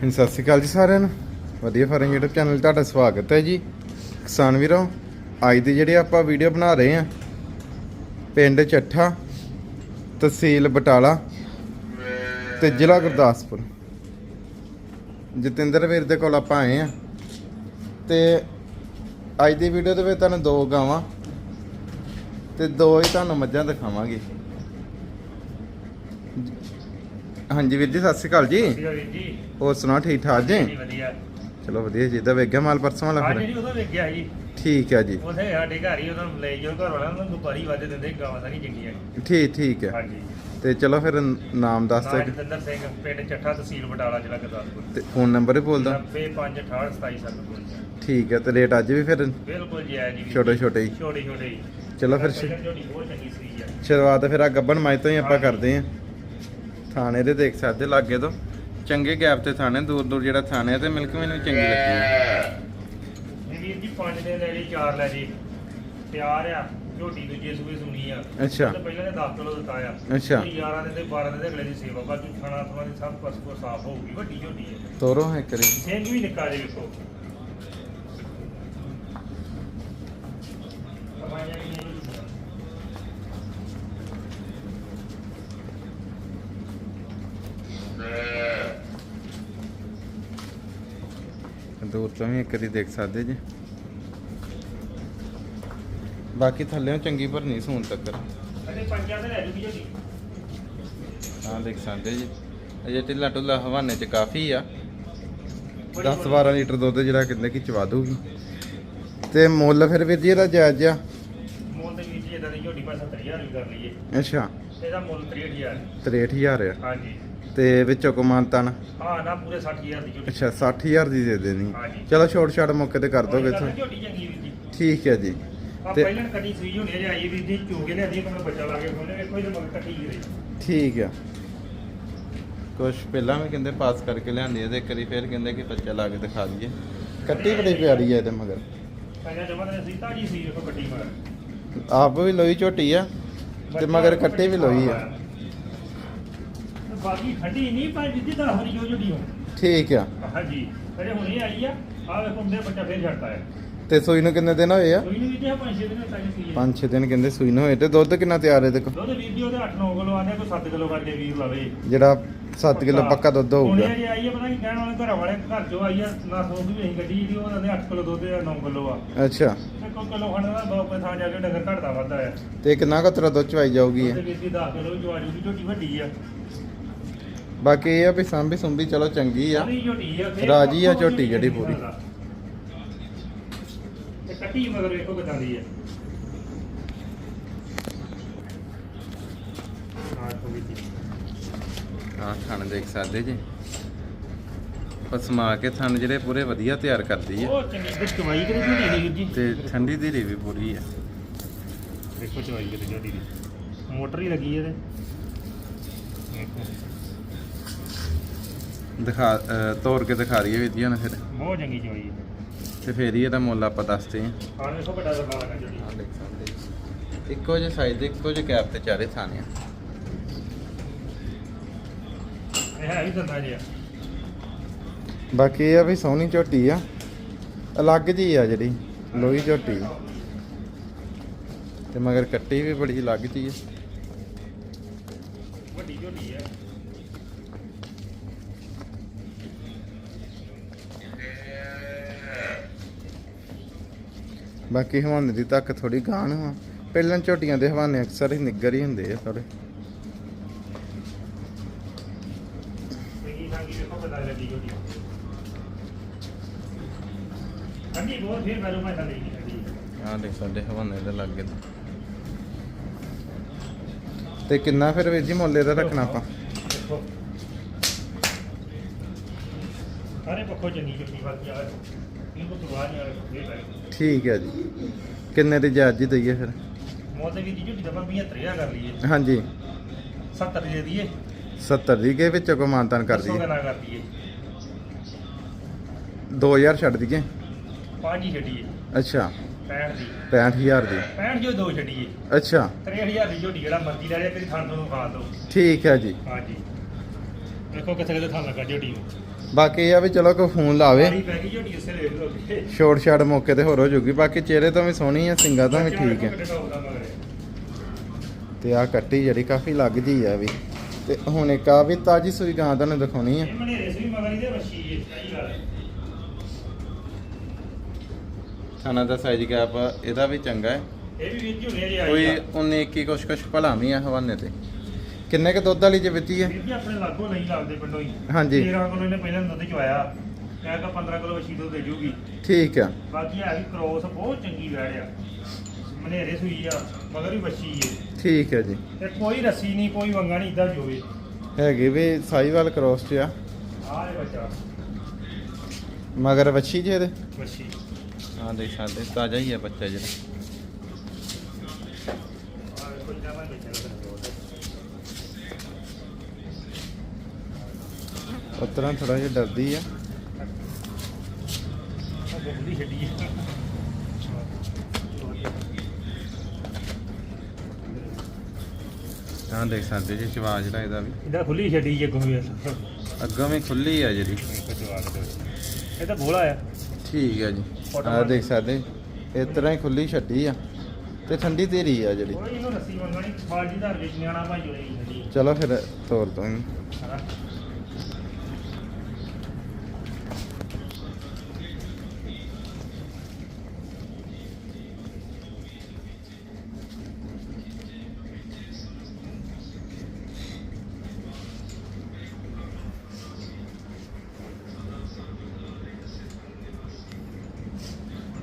ਹਾਂਜੀ, ਸਤਿ ਸ਼੍ਰੀ ਅਕਾਲ ਜੀ ਸਾਰਿਆਂ ਨੂੰ। ਵਧੀਆ ਫਾਰਮ YouTube ਚੈਨਲ ਤੁਹਾਡਾ ਸਵਾਗਤ ਹੈ ਜੀ। ਕਿਸਾਨ ਵੀਰੋ, ਅੱਜ ਦੀ ਜਿਹੜੀ ਆਪਾਂ ਵੀਡੀਓ ਬਣਾ ਰਹੇ ਹਾਂ, ਪਿੰਡ ਚੱਠਾ, ਤਹਿਸੀਲ ਬਟਾਲਾ ਤੇ ਜ਼ਿਲ੍ਹਾ ਗੁਰਦਾਸਪੁਰ। ਜਤਿੰਦਰ ਵੀਰ ਦੇ ਕੋਲ ਆਪਾਂ ਆਏ ਆ ਤੇ ਅੱਜ ਦੀ ਵੀਡੀਓ ਦੇ ਵਿੱਚ ਤੁਹਾਨੂੰ ਦੋ ਗਾਵਾਂ ਤੇ ਦੋ ਹੀ ਤੁਹਾਨੂੰ ਮੱਝਾਂ ਦਿਖਾਵਾਂਗੇ। ਹਾਂਜੀ ਵੀਰ ਜੀ ਸਤਿ ਸ਼੍ਰੀ ਅਕਾਲ ਜੀ। ਵਧੀਆ ਵੀਰ ਜੀ। ਹੋਰ ਸੁਣਾ ਠੀਕ ਠਾਕ ਜੀ? ਵਧੀਆ। ਚਲੋ ਵਧੀਆ ਜੀ ਤਾਂ ਵੇਖ ਗਿਆ ਮਾਲ ਪਰਸੋਂ ਵਾਲਾ ਹਾਂ ਫਿਰ ਜੀ ਠੀਕ ਹੈ ਜੀ। ਉਹਦੇ ਸਾਡੇ ਘਰ ਹੀ ਉਹਨਾਂ ਨੂੰ ਲੈ ਜਾਓ ਘਰ ਵਾਲਾ ਉਹਨਾਂ ਨੂੰ ਦੁਪਾਰੀ ਵਾਦੇ ਦਿੰਦੇ ਗਾਵਾਂ ਸਾਰੀ ਚੰਗੀਆਂ। ਠੀਕ ਠੀਕ ਹੈ ਹਾਂਜੀ। ਤੇ ਚਲੋ ਫਿਰ ਨਾਮ ਦੱਸ ਨਾਮ ਦਿਓ। ਜਤਿੰਦਰ ਸਿੰਘ ਪਿੰਡ ਚੱਠਾ ਤਹਿਸੀਲ ਬਟਾਲਾ ਜ਼ਿਲ੍ਹਾ ਗੁਰਦਾਸਪੁਰ। ਤੇ ਫੋਨ ਨੰਬਰ ਹੀ ਬੋਲਦਾ। 95682777 ਠੀਕ ਹੈ ਤੇ ਰੇਟ ਅੱਜ ਵੀ ਫਿਰ ਬਿਲਕੁਲ ਜੀ ਆਇਆ ਜੀ ਵੀਰ ਛੋਟੇ ਜੀ। ਛੋਟੇ ਹੀ। ਛੋਟੇ ਛੋਟੇ ਹੀ। ਚਲੋ ਫਿਰ ਸ਼- ਪਹਿਲਾਂ ਝੋਟੀ ਬਹੁਤ ਚੰਗੀ ਸੀ ਆ ਸ਼ੁਰੂਆਤ ਫਿਰ ਆ ਗੱਬਨ ਮਾਈ ਤੋਂ ਹੀ ਆਪਾਂ। ਕਰਦੇ ਆਂ ਥਾਣੇ ਦੇ ਦੇਖ ਸਕਦੇ ਲਾਗੇ ਤੋਂ। ਚੰਗੇ ਗੈਪ ਤੇ ਥਾਣੇ ਦੂਰ ਦੂਰ ਜਿਹੜਾ ਥਾਣੇ ਤੇ ਮਿਲਕ ਮੈਨੂੰ ਚੰਗੀ ਲੱਗੀ ਵੀਰ ਜੀ ਪੰਜ ਦੇ ਲੈ ਲਈ ਚਾਰ ਲੈ ਜੀ ਤਿਆਰ ਆ ਝੋਟੀ ਦੂਜੇ ਸੂਏ ਸੁਣੀ ਆ। ਅੱਛਾ। ਪਹਿਲਾਂ ਨੇ 10 ਕਿਲੋ ਦਿੱਤਾ ਆ। ਅੱਛਾ। ਤੇ 11 ਦੇ ਤੇ 12 ਦੇ ਅਗਲੇ ਦੀ ਸੇਵਾ ਬਾਕੀ ਖਾਣਾ ਥੋੜਾ ਸਭ ਕੁਝ ਕੋ ਸਾਫ਼ ਹੋਊਗੀ ਵੱਡੀ ਝੋਟੀ ਹੈ ਤੋਰੋ ਹੈ ਕਰੀ ਸਿੰਘ ਵੀ ਨਿੱਕਾ ਜੇ ਵੇਖੋ। ਦੂਰ ਤੋਂ ਵੀ ਇੱਕ ਵਾਰੀ ਦੇਖ ਸਕਦੇ ਜੀ। ਬਾਕੀ ਥੱਲੇੋਂ ਚੰਗੀ ਭਰਨੀ ਸੂਨ ਤੱਕ। ਹਾਂ ਦੇਖ ਸਕਦੇ ਜੀ। ਅਜੇ ਢਿੱਲਾ ਢੁੱਲਾ ਹਵਾਨੇ ਚ ਕਾਫੀ ਆ। 10 12 ਲੀਟਰ ਦੁੱਧ ਜਿਹੜਾ ਕਹਿੰਦੇ ਕਿ ਚਵਾ ਦੂਗੀ ਤੇ ਮੁੱਲ ਫਿਰ ਵੀਰ ਜੀ ਇਹਦਾ ਜਾਇਜ਼ ਆ ਮੋਲ ਦੇ ਵਿੱਚ ਇਦਾਂ ਦੀ ਝੋਟੀ ਪਾ 70000 ਵੀ ਕਰ ਲਈਏ। ਅੱਛਾ। ਇਹਦਾ ਮੁੱਲ 63000 63000 ਆ। ਹਾਂਜੀ। ਤੇ ਵਿੱਚੋਂ ਕਮਾਨਤਨ ਹਾਂ ਨਾ ਪੂਰੇ 60000 ਦੀ ਝੋਟੀ। ਅੱਛਾ 60000 ਦੀ ਦੇ ਦੇਣੀ। ਚਲੋ ਛੋਟ ਛਾਟ ਮੌਕੇ ਤੇ ਕਰ ਦੋਗੇ ਇੱਥੋਂ। ਨੀ, ਝੋਟੀ ਚੰਗੀ ਵੀਰ ਜੀ ਠੀਕ ਹੈ ਜੀ। ਆ ਤੇ- ਪਹਿਲਾਂ ਕਦੀ ਸੂਈ ਹੋਣੀ ਹੈ ਆਈ ਵੀਰ ਜੀ ਚੋਗੇ ਲਿਆਦੀ ਤਾਂ ਬੱਚਾ ਲਾ ਕੇ ਖੋਲੇ ਵੇਖੋ ਇਹਦੇ ਮਗਰ ਕੱਟੀ ਗਈ ਠੀਕ ਆ। ਕੁਛ ਪਹਿਲਾਂ ਵੀ ਕਹਿੰਦੇ ਪਾਸ ਕਰਕੇ ਲਿਆਂਦੀ ਹੈ ਤੇ ਇੱਕ ਵਾਰੀ ਫੇਰ ਕਹਿੰਦੇ ਕਿ ਬੱਚਾ ਲਾ ਕੇ ਦਿਖਾ ਦਈਏ। ਕੱਟੀ ਬੜੀ ਪਿਆਰੀ ਹੈ ਇਹਦੇ ਮਗਰ। ਕਹਿੰਦਾ ਜਮਾ ਨੇ ਸੀ ਤਾਜੀ ਸੀ ਵੇਖੋ ਕੱਟੀ ਮਗਰ। ਆਪ ਵੀ ਲੋਈ ਝੋਟੀ ਆ ਤੇ ਮਗਰ ਕੱਟੀ ਵੀ ਲੋਈ ਆ। ਬਾਕੀ ਠੰਡੀ ਨਹੀਂ ਪਰ ਜਿੱਦੀ ਤਾਂ ਹਰੀ ਜੋ ਜੁੜੀ ਹੋ। ਠੀਕ ਆ। ਹਾਂਜੀ ਅਰੇ ਹੁਣੇ ਆਈ ਆ ਆ ਵੇਖੋ ਮੇਰੇ ਬੱਚਾ ਫੇਰ ਛੱਡਦਾ ਹੈ ਤੇ ਸੂਈ ਨੂੰ ਕਿੰਨੇ ਦਿਨ ਹੋਏ ਆ? ਕੋਈ ਨਹੀਂ ਵੀਡੀਓ ਪੰਜ ਛੇ ਦਿਨ ਤੱਕ ਸੀ 5-6 ਦਿਨ ਕਹਿੰਦੇ ਸੂਈ ਨੂੰ ਹੋਏ ਤੇ ਦੁੱਧ ਕਿੰਨਾ ਤਿਆਰ ਹੈ ਦੇਖੋ। ਦੁੱਧ ਵੀਡੀਓ ਦੇ 8-9 ਕਿਲੋ ਆਂਦੇ ਕੋਈ 7 ਕਿਲੋ ਕਰਕੇ ਵੀਰ ਲਵੇ। ਜਿਹੜਾ 7 ਕਿਲੋ ਪੱਕਾ। ਦੁੱਧ ਹੁਣੇ ਹੋਊਗਾ ਜੇ ਆਈ ਆ ਪਤਾ ਕੀ ਕਹਿਣ ਵਾਲੇ ਘਰ ਵਾਲੇ ਘਰ ਚੋਂ ਆਈ ਆ ਨਾ ਸੋਚ ਵੀ ਅਸੀਂ ਗੱਡੀ ਦੀ ਉਹ ਕਹਿੰਦੇ 8 ਕਿਲੋ ਦੁੱਧ ਆ 9 ਕਿਲੋ ਆ। ਅੱਛਾ। ਤੇ ਕੋਈ ਕਿਲੋ ਖੰਡ ਦਾ ਦੋ ਥਾਂ ਜਾ ਕੇ ਡੰਗਰ ਘਟਦਾ ਵੱਧਦਾ ਆ। ਤੇ ਕਿੰਨਾ ਕੁ ਤੇਰਾ ਦੁੱਧ ਚਵਾਈ ਜਾਊਗੀ ਉਹਦੇ ਇਹ? ਵੀਰ ਦੀ 10 ਕਿਲੋ ਜੋ ਆਜੂਗੀ ਝੋਟੀ ਵੱਡੀ ਆ। ਬਾਕੀ ਇਹ ਆ ਵੀ ਸਾਂਭੀ ਸੁੰਭੀ ਚਲੋ ਚੰਗੀ ਆ। ਰਾਜੀ ਆ ਝੋਟੀ ਜਿਹੜੀ ਪੂਰੀ। ਤਰ੍ਹਾਂ। ਤੇ ਕੱਟੀ ਮਗਰ ਵੇਖੋ ਕਿਦਾਂ ਦੀ ਆ। ਹਾਂ ਕੋਈ ਦੀ ਹਾਂ ਥਣ ਦੇਖ ਸਕਦੇ ਜੀ। ਪਸਮਾ ਕੇ ਥਣ ਜਿਹੜੇ ਪੂਰੇ ਵਧੀਆ ਤਿਆਰ ਕਰਦੀ ਆ। ਉਹ ਚੰਗੀ। ਤੇ ਕਰੀ ਝੋਟੀ ਦੀ ਵੀਰ ਜੀ? ਤੇ ਠੰਡੀ ਧੀਰੀ ਵੀ ਪੂਰੀ ਆ। ਦੇਖੋ ਚਵਾਈ ਕਰੀ ਝੋਟੀ ਦੀ। ਮੋਟਰ ਹੀ ਲੱਗੀ ਇਹਦੇ। ਦੇਖੋ। ਦਿਖਾ ਅਹ ਤੋੜ ਕੇ ਦਿਖਾ ਰਹੀਏ ਵੀਰ ਜੀ ਹੁਣ ਫਿਰ। ਬਹੁਤ ਚੰਗੀ ਚਵਾਈ ਹੈ। ਤੇ ਫੇਰ ਹੀ ਇਹਦਾ ਮੁੱਲ ਆਪਾਂ ਦੱਸਦੇ ਹਾਂ। ਹਾਂ ਵੇਖੋ ਵੱਡਾ ਦਰਬਾਰ ਲੱਗਾ ਝੋਟੀ ਆਹ ਦੇਖ ਸਕਦੇ ਜੀ। ਇੱਕੋ ਜਿਹੇ ਸਾਈਜ਼ ਦੇ ਇੱਕੋ ਜਿਹੇ ਕੈਪ ਤੇ ਚਾਰੇ ਥਾਣੇ ਆ ਇਹ ਹੈ ਵੀ ਦੰਦਾ ਜਿਆ ਬਾਕੀ ਇਹ ਆ ਵੀ ਸੋਹਣੀ ਝੋਟੀ ਆ। ਅਲੱਗ ਜੀ ਆ ਜਿਹੜੀ ਲੋਹੀ ਝੋਟੀ। ਤੇ ਮਗਰ ਕੱਟੀ ਵੀ ਬੜੀ ਅਲੱਗ ਜੀ ਆ। ਵੱਡੀ ਝੋਟੀ ਹੈ। ਬਾਕੀ ਹਵਾਨੇ ਦੀ ਤੱਕ ਥੋੜੀ ਗਾਣ ਆ ਪਹਿਲਾਂ ਝੋਟੀਆਂ ਦੇ ਹਵਾਨੇ ਅਕਸਰ ਹੀ ਨਿੱਗਰ ਹੀ ਹੁੰਦੇ ਆ ਥੋੜੇ ਚੰਗੀ ਬਹੁਤ ਫੇਰ ਮੈਨੂੰ ਮੈਂ ਥੱਲੇ ਨਹੀਂ ਠੰਡੀ ਦੇਖ ਸਾਡੇ ਹਵਾਨੇ ਦੇ ਲੱਗੇ ਤੇ। ਕਿੰਨਾ ਫਿਰ ਵੀਰ ਜੀ ਮੁੱਲ ਇਹਦਾ ਰੱਖਣਾ ਆਪਾਂ? ਸਾਰੇ ਪੱਖੋਂ ਚੰਗੀ ਝੋਟੀ ਬਾਕੀ ਆ ਠੀਕ ਹੈ ਜੀ। ਕਿੰਨੇ ਦੀ ਜਾਇਜ਼ ਹੀ ਦਈਏ ਫਿਰ? ਮੋਦੇ ਵੀ ਦੀ ਝੋਟੀ ਦਾ ਆਪਾਂ 75000 ਕਰ ਲਈਏ। ਹਾਂਜੀ। 70 ਦੇ ਦਈਏ। 70 ਦੀ ਕੇ ਵਿੱਚੋਂ ਕੋ ਮਾਨਤਾਨ ਕਰ ਦਈਏ? ਕਰ ਦਈਏ। 2000 ਛੱਡ ਦਈਏ? ਪੰਜ ਹੀ ਛੱਡੀਏ। ਅੱਛਾ। 65 ਦੀ। 65000 ਦੀ। 65 ਜੋ ਦੋ ਛੱਡੀਏ। ਅੱਛਾ। 63000 ਦੀ ਝੋਟੀ ਜਿਹੜਾ ਮਰਜ਼ੀ ਲੈ ਲਿਆ ਤੇਰੀ ਥਾਂ ਤੋਂ ਖਾ ਦੋ ਠੀਕ ਹੈ ਜੀ। ਹਾਂਜੀ। ਦੇਖੋ ਕਿੱਥੇ ਕਿੱਥੇ ਥਾਂ ਲੱਗਾ ਝੋਟੀ ਨੂੰ। ਬਾਕੀ ਇਹ ਆ ਵੀ ਚਲੋ ਕੋਈ ਫੋਨ ਲਾਵੇ। ਸਾਰੀ ਪੈ ਗਈ ਝੋਟੀ ਉਸੇ ਵੇਖ ਲਓ ਅੱਗੇ। ਛੋਟ ਛਾੜ ਮੌਕੇ ਤੇ ਹੋਰ ਹੋ ਜੂਗੀ। ਬਾਕੀ ਚਿਹਰੇ ਤੋਂ ਵੀ ਸੋਹਣੀ ਆ ਸਿੰਗਾ ਤੋਂ ਵੀ ਠੀਕ ਹੈ। ਤੇ ਆ ਕੱਟੀ ਜਿਹੜੀ ਕਾਫੀ ਲੱਗ ਜੀ ਆ ਵੀ। ਤੇ ਹੁਣ ਇੱਕ ਆ ਵੀ ਤਾਜੀ ਸੂਈ ਗਾਂ ਤੁਹਾਨੂੰ ਦਿਖਾਉਣੀ ਆ। ਇਹ ਮਨੇਰੇ ਸੀ ਮਗਰ ਇਹਦੇ ਵੱਛੀ ਹੈ ਸਹੀ ਗੱਲ ਹੈ। ਥਾਣਾ ਦਾ ਸਾਈਜ਼ ਗੈਪ ਇਹਦਾ ਵੀ ਚੰਗਾ ਹੈ। ਇਹ ਵੀ ਵੀਰ ਜੀ ਹੁਣੇ ਜੇ ਕੋਈ ਆਈ ਆ। 19 21 ਕੁਛ ਕੁਛ ਭਲਾ ਵੀ ਆ ਹਵਾਨੇ ਤੇ। ਕਿੰਨੇ ਕ ਦੁੱਧ ਵਾਲੀ ਜੇ ਵਿੱਤੀ ਹੈ? ਵੀਰ ਜੀ ਆਪਣੇ ਲਾਗੋਂ ਨਹੀਂ ਲੱਗਦੇ ਪਿੰਡੋਂ ਹੀ। ਹਾਂਜੀ। 13 ਕਿਲੋ ਇਹਨੇ ਪਹਿਲਾਂ ਦੁੱਧ ਚਵਾਇਆ ਕਹਿ ਕੇ 15 ਕਿਲੋ ਵੱਛੀ ਦੁੱਧ ਦੇ ਜੂਗੀ। ਠੀਕ ਆ। ਬਾਕੀ ਹੈ ਵੀ ਕ੍ਰੋਸ ਬਹੁਤ ਚੰਗੀ ਵੈੜ ਆ। ਮਨੇਰੇ ਸੂਈ ਆ ਮਗਰ ਵੀ ਵੱਛੀ ਹੈ ਠੀਕ ਹੈ ਜੀ। ਤੇ ਕੋਈ ਰੱਸੀ ਨਹੀਂ ਕੋਈ ਵੰਗਾ ਨਹੀਂ ਇਦਾਂ ਜੋਵੇ ਹੈਗੀ ਵੀ ਸਾਈਵਾਲ ਕ੍ਰੋਸ ਚ ਆ। ਆਹ ਇਹ ਬੱਚਾ। ਮਗਰ ਵੱਛੀ ਜੇ ਇਹਦੇ? ਵੱਛੀ। ਹਾਂ ਦੇਖ ਸਕਦੇ ਤਾਜ਼ਾ ਹੀ ਆ ਬੱਚਾ ਜਿਹੜਾ ਆਹ ਵੇਖੋ ਜਿੰਨਾ ਮੈਂ ਬੱਚਾ ਦਾ ਉਤਰਾਂ ਥੋੜਾ ਜਿਹਾ ਡਰਦੀ ਆ। ਆ ਹਾਂ ਦੇਖ ਸਕਦੇ ਜੀ ਚਵਾਜ ਦਾ ਇਹਦਾ ਵੀ। ਇਹਦਾ ਖੁੱਲੀ ਛੱਡੀ ਜੇ ਕੋਈ ਅੱਗੋਂ ਵੀ ਖੁੱਲੀ ਆ ਜਿਹੜੀ। ਇਹ ਤਾਂ ਬੋਲਾ ਆ। ਠੀਕ ਹੈ ਜੀ। ਆ ਦੇਖ ਸਕਦੇ। ਇਸ ਤਰ੍ਹਾਂ ਹੀ ਖੁੱਲੀ ਛੱਡੀ ਆ। ਤੇ ਠੰਡੀ ਤੇਰੀ ਆ ਜਿਹੜੀ। ਚਲੋ ਫਿਰ ਤੋਰ ਤੋਂ।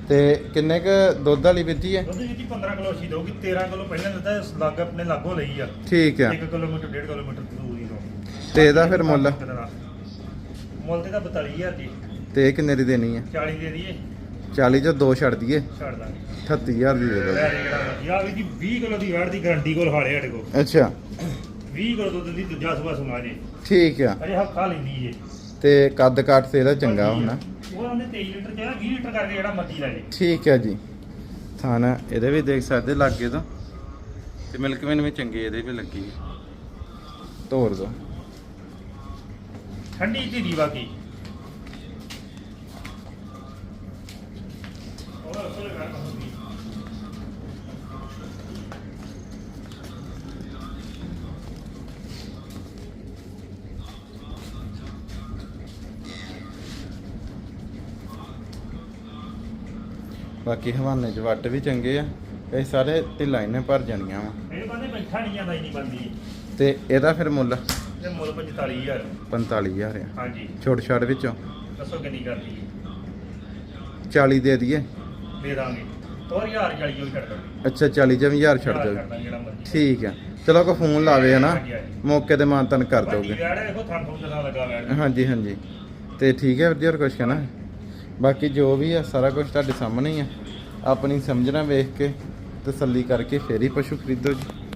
ਤੇ ਕਿੰਨੇ ਕ ਦੁੱਧ ਵਾਲੀ ਵਿੱਤੀ ਹੈ? ਦੁੱਧ ਜੀ 15 ਕਿਲੋ ਸੀ ਦੋਗੀ 13 ਕਿਲੋ ਪਹਿਲਾਂ ਦਿੱਤਾ ਇਸ ਲੱਗ ਆਪਣੇ ਲਾਗੋਂ ਲਈ ਆ। ਠੀਕ ਆ। 1 ਕਿਲੋਮੀਟਰ 1.5 ਕਿਲੋਮੀਟਰ ਦੂਰ ਹੀ ਤੋਂ ਤੇ ਇਹਦਾ ਫਿਰ ਮੁੱਲ? ਮੁੱਲ ਤੇ ਤਾਂ 42000 ਦੀ। ਤੇ ਕਿੰਨੇ ਦੀ ਦੇਣੀ ਹੈ? 40 ਦੇ ਦਈਏ। 40 ਚੋਂ ਦੋ ਛੱਡ ਦਈਏ। ਛੱਡ ਦਾਂਗੇ। 38000 ਦੀ ਦੇ ਦੋ। ਜਿਹੜਾ ਯਾ ਵੀ ਜੀ 20 ਕਿਲੋ ਦੀ ਵਾੜ ਦੀ ਗਾਰੰਟੀ ਕੋਲ ਹਾਲੇ ਸਾਡੇ ਕੋਲ। ਅੱਛਾ। 20 ਕਿਲੋ ਦੁੱਧ ਦੀ ਦੂਜਾ ਸੁਬਾ ਸੁਣਾ ਜੇ। ਠੀਕ ਆ। ਅਜੇ ਹਫਤਾ ਲੈਂਦੀ ਜੇ। ਤੇ ਕੱਦ ਕਾਟ ਤੇ ਇਹਦਾ ਚੰਗਾ ਹੋਣਾ। ਉਹ ਉਹਨੇ 23 ਲੀਟਰ ਕਿਹਾ 20 ਲੀਟਰ ਕਰਕੇ ਜਿਹੜਾ ਮਰਜ਼ੀ ਲੈ ਜੇ ਠੀਕ ਹੈ ਜੀ। ਥਾਨ ਇਹਦੇ ਵੀ ਦੇਖ ਸਕਦੇ ਲਾਗੇ ਤੋਂ। ਤੇ ਮਿਲਕਮੈਨ ਵੀ ਚੰਗੀ ਇਹਦੇ ਵੀ ਲੱਗੀ। ਤੋਰ ਦੋ। ਠੰਡੀ ਧੀਰੀ ਬਾਕੀ ਉਹ ਅਸਲ ਗੱਲ ਹੁੰਦੀ ਬਾਕੀ ਹਵਾਨੇ ਚ ਵੱਟ ਵੀ ਚੰਗੇ ਆ ਇਹ ਸਾਰੇ ਢਿੱਲਾਂ ਇਹਨੇ ਭਰ ਜਾਣੀਆਂ ਵਾ। ਇਹ ਬੰਦੇ ਬੈਠਾ ਨਹੀਂ ਜਾਂਦਾ ਇੰਨੀ ਬੰਦੀ ਤੇ ਇਹਦਾ ਫਿਰ ਮੁੱਲ? ਤੇ ਮੁੱਲ 45000 45000 ਆ। ਹਾਂਜੀ। ਛੋਟ ਛਾੜ ਵਿੱਚੋਂ? ਦੱਸੋ ਕਿੰਨੀ ਕਰਦੀ ਹੈ 40 ਦੇ ਦਈਏ? ਦੇ ਦਾਂਗੇ। ਹੋਰ ਹਜ਼ਾਰ ਚਾਲੀ ਜੋ ਛੱਡ ਦਾਂਗੇ ਅੱਛਾ 40 ਜਾਂ 1000 ਛੱਡ ਦਾਂਗੇ ਠੀਕ ਆ। ਚਲੋ ਕੋ ਫੋਨ ਲਾਵੇ ਹਨਾ। ਮੌਕੇ ਤੇ ਮਾਨਤਨ ਕਰ ਦੋਗੇ ਹਾਂਜੀ ਹਾਂਜੀ। ਤੇ ਠੀਕ ਹੈ ਵੀਰ ਜੀ ਹੋਰ ਕੁਛ ਕਹਿਣਾ? ਬਾਕੀ ਜੋ ਵੀ ਆ, ਸਾਰਾ ਕੁਝ ਤੁਹਾਡੇ ਸਾਹਮਣੇ ਹੀ ਆ। ਆਪਣੀ ਸਮਝਣਾ ਵੇਖ ਕੇ ਤਸੱਲੀ ਕਰਕੇ ਫੇਰ ਹੀ ਪਸ਼ੂ ਖਰੀਦੋ ਜੀ।